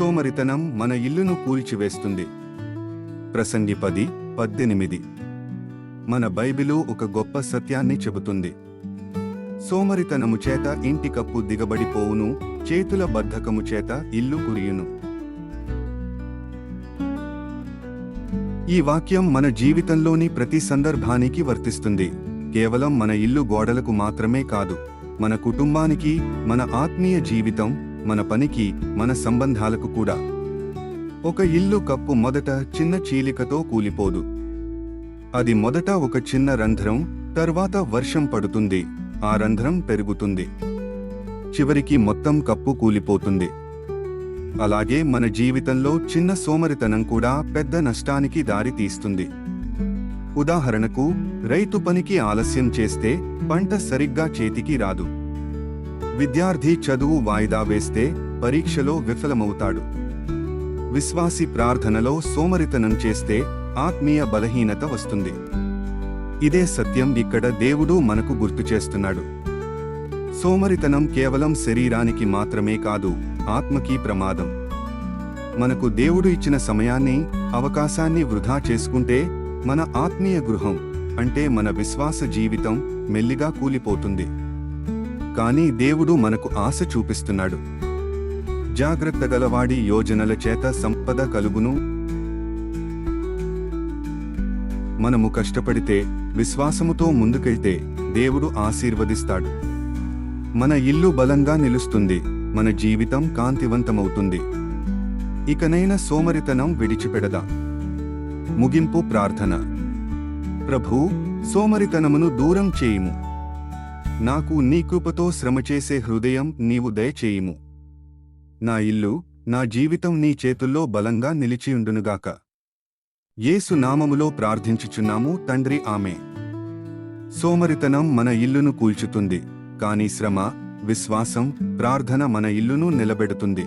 సోమరితనం మన ఇల్లును కూల్చివేస్తుంది. ప్రసంగి పది పద్దెనిమిది. మన బైబిలు ఒక గొప్ప సత్యాన్ని చెబుతుంది. సోమరితనము చేత ఇంటి కప్పు దిగబడిపోవును చేతుల బద్ధకము చేత ఇల్లు కురియును. ఈ వాక్యం మన జీవితంలోని ప్రతి సందర్భానికి వర్తిస్తుంది. కేవలం మన ఇల్లు గోడలకు మాత్రమే కాదు మన కుటుంబానికి మన ఆత్మీయ జీవితం మన పనికి మన సంబంధాలకు కూడా. ఒక ఇల్లు కప్పు మొదట చిన్న చీలికతో కూలిపోదు. అది మొదట ఒక చిన్న రంధ్రం తర్వాత వర్షం పడుతుంది ఆ రంధ్రం పెరుగుతుంది. చివరికి మొత్తం కప్పు కూలిపోతుంది. అలాగే మన జీవితంలో చిన్న సోమరితనం కూడా పెద్ద నష్టానికి దారి తీస్తుంది. ఉదాహరణకు రైతు పనికి ఆలస్యం చేస్తే పంట సరిగ్గా చేతికి రాదు. విద్యార్థి చదువు వాయిదా వేస్తే పరీక్షలో విఫలమవుతాడు. విశ్వాసి ప్రార్థనలో సోమరితనం చేస్తే ఆత్మీయ బలహీనత వస్తుంది. ఇదే సత్యం ఇక్కడ దేవుడు మనకు గుర్తు చేస్తున్నాడు. సోమరితనం కేవలం శరీరానికి మాత్రమే కాదు ఆత్మకి ప్రమాదం. మనకు దేవుడు ఇచ్చిన సమయాన్ని అవకాశాన్ని వృధా చేసుకుంటే మన ఆత్మీయ గృహం అంటే మన విశ్వాస జీవితం మెల్లిగా కూలిపోతుంది. కానీ దేవుడు మనకు ఆశ చూపిస్తున్నాడు. జాగ్రత్త గలవాడి యోజనల చేత సంపద కలుగును. మనము కష్టపడితే విశ్వాసముతో ముందుకెళ్తే దేవుడు ఆశీర్వదిస్తాడు. మన ఇల్లు బలంగా నిలుస్తుంది మన జీవితం కాంతివంతమవుతుంది. ఇకనైన సోమరితనం విడిచిపెడదా? ముగింపు ప్రార్థన. ప్రభూ సోమరితనమును దూరం చేయుము. నాకు నీ కృపతో శ్రమ చేసే హృదయం నీవు దయచేయుము. నా ఇల్లు నా జీవితం నీ చేతుల్లో బలంగా నిలిచియుండునుగాక. యేసు నామములో ప్రార్థించుచున్నాము తండ్రి ఆమె సోమరితనం మన ఇల్లును కూల్చుతుంది కాని శ్రమ విశ్వాసం ప్రార్థన మన ఇల్లును నిలబెడుతుంది.